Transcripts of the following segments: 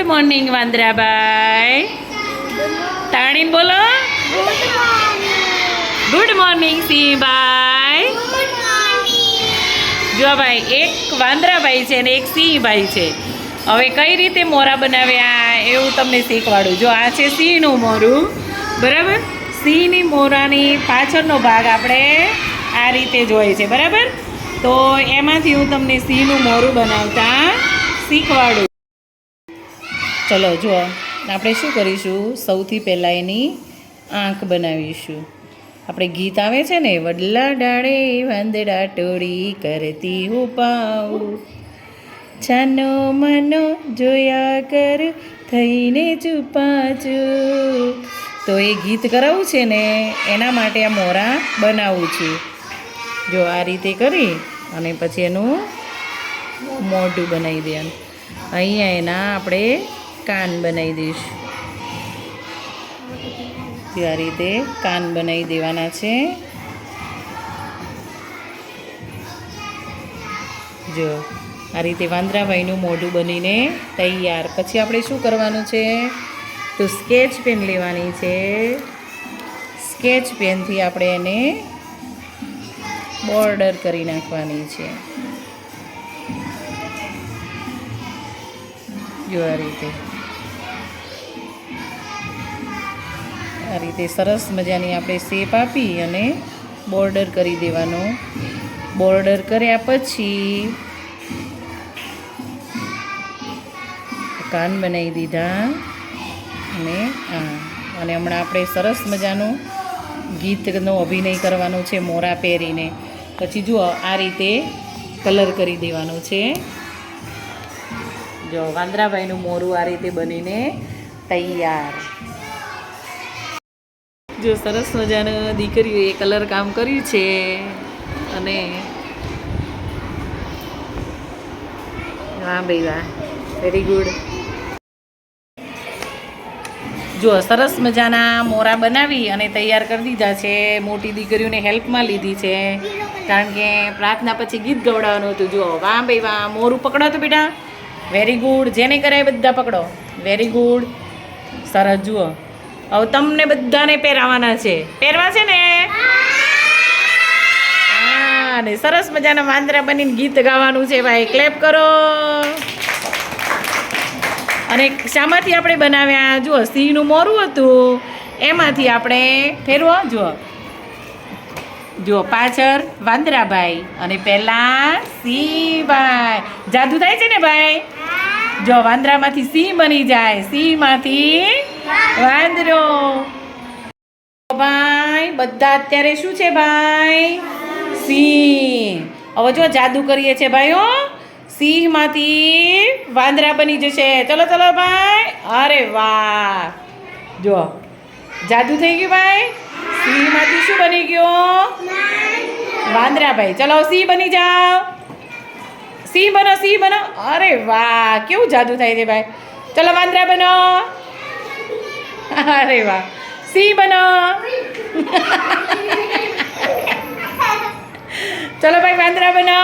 Good morning વાંદરાભાઈ તાણીને બોલો good morning સિંહભાઈ જો ભાઈ, એક વાંદરાભાઈ છે અને એક સિંહભાઈ છે. હવે કઈ રીતે મોરા બનાવ્યા એવું તમને શીખવાડું. જો, આ છે સિંહનું મોરું. બરાબર? સિંહની મોરાની પાછળનો ભાગ આપણે આ રીતે જોઈએ છે. બરાબર? તો એમાંથી હું તમને સિંહનું મોરું બનાવતા શીખવાડું. ચલો જુઓ. આપણે શું કરીશું? સૌથી પહેલાં એની આંખ બનાવીશું. આપણે ગીત આવે છે ને, વડલા ડાળે વાંદડા ટોળી કરતી હું પાઉ. છાનો માનો જોયા કર, થઈને ચૂપાચુ તો એ ગીત કરાવવું છે ને, એના માટે આ મોરા બનાવું છું. જો આ રીતે કરી, અને પછી એનું મોઢું બનાવી દેવાનું. અહીંયા એના આપણે કાન બનાવી દઈશ. આ રીતે કાન બનાવી દેવાના છે. જો, આ રીતે વાંદરાભાઈનું મોઢું બનીને તૈયાર. પછી આપણે શું કરવાનું છે? તો સ્કેચ પેન લેવાની છે. સ્કેચ પેનથી આપણે એને બોર્ડર કરી નાખવાની છે. જો આ રીતે. આ રીતે સરસ મજાની આપણે શેપ આપી અને બોર્ડર કરી દેવાનો. બોર્ડર કર્યા પછી કાન બનાવી દીધા અને આ, અને હમણાં આપણે સરસ મજાનું ગીતનો અભિનય કરવાનો છે મોરા પહેરીને. પછી જુઓ, આ રીતે કલર કરી દેવાનો છે. જો, વાંદરાભાઈનું મોરું આ રીતે બનીને તૈયાર. જો સરસ મજાનું દીકરીઓએ કલર કામ કર્યું છે અને વાહ ભાઈ વાહ વેરી ગુડ જો સરસ મજાના મોરા બનાવી અને તૈયાર કરી દીધા છે, મોટી દીકરીઓને હેલ્પમાં લીધી છે, કારણ કે પ્રાર્થના પછી ગીત ગવડાવવાનું હતું. જો, વાહ ભાઈ વાહ, મોરું પકડો તો બેટા. વેરી ગુડ જેને કરે બધા પકડો. વેરી ગુડ સરસ, જુઓ. હવે તમને બધાને પહેરાવાના છે. પહેરવા છે ને? હા, ને સરસ મજાના વાંદરા બનીને ગીત ગાવાનું છે ભાઈ. ક્લેપ કરો. અને શામાંથી આપણે બનાવ્યા, જુઓ, સિંહનું મોરું હતું. એમાંથી આપણે ફેરવો, જુઓ. જુઓ, પાછળ વાંદરાભાઈ અને પહેલાં સિંહભાઈ. જાદુ થાય છે ને ભાઈ? જો વાંદરામાંથી સિંહ બની જાય. સિંહમાંથી વાંદરો. ભાઈ, બધા અત્યારે શું છે ભાઈ? સિંહ. હવે જો જાદુ કરીએ છે ભાઈઓ સિંહમાંથી વાંદરા બની જશે. ચલો ચલો ભાઈ. અરે વાહ. જો, જાદુ થઈ ગયું ભાઈ? સિંહમાંથી શું બની ગયો? વાંદરા ભાઈ. ચલો, સિંહ બની જાઓ. સિંહ બનો સિંહ બનો. અરે વાહ, કેવું જાદુ થાય છે ભાઈ. ચલો, વાંદરા બનો. અરે વાહ. સિંહ બનો. ચલો ભાઈ વાંદરા બનો.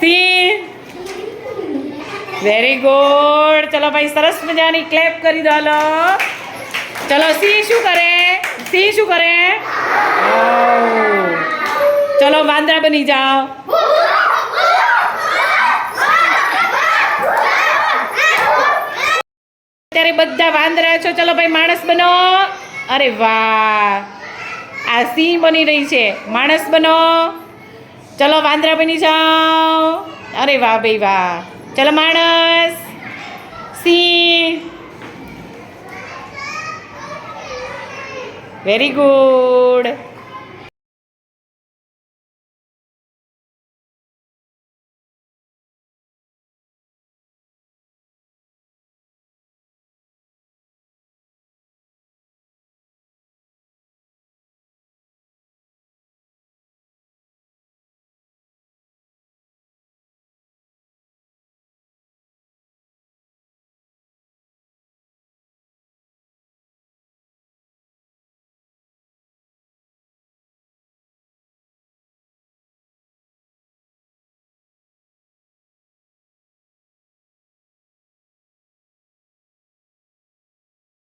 સિંહ. વેરી ગુડ ચલો ભાઈ સરસ મજાની ક્લેપ કરી દો લો ચલો સિંહ શું કરે? સિંહ શું કરે? ચલો વાંદરા બની જાઓ. બધા વાંદરા છો. ચલો ભાઈ, માણસ બનો. અરે વાહ. આ સિંહ બની રહી છે. માણસ બનો. ચલો, વાંદરા બની જાઓ. અરે વાહ ભાઈ, વાહ. ચલો, માણસ. સિંહ. Very good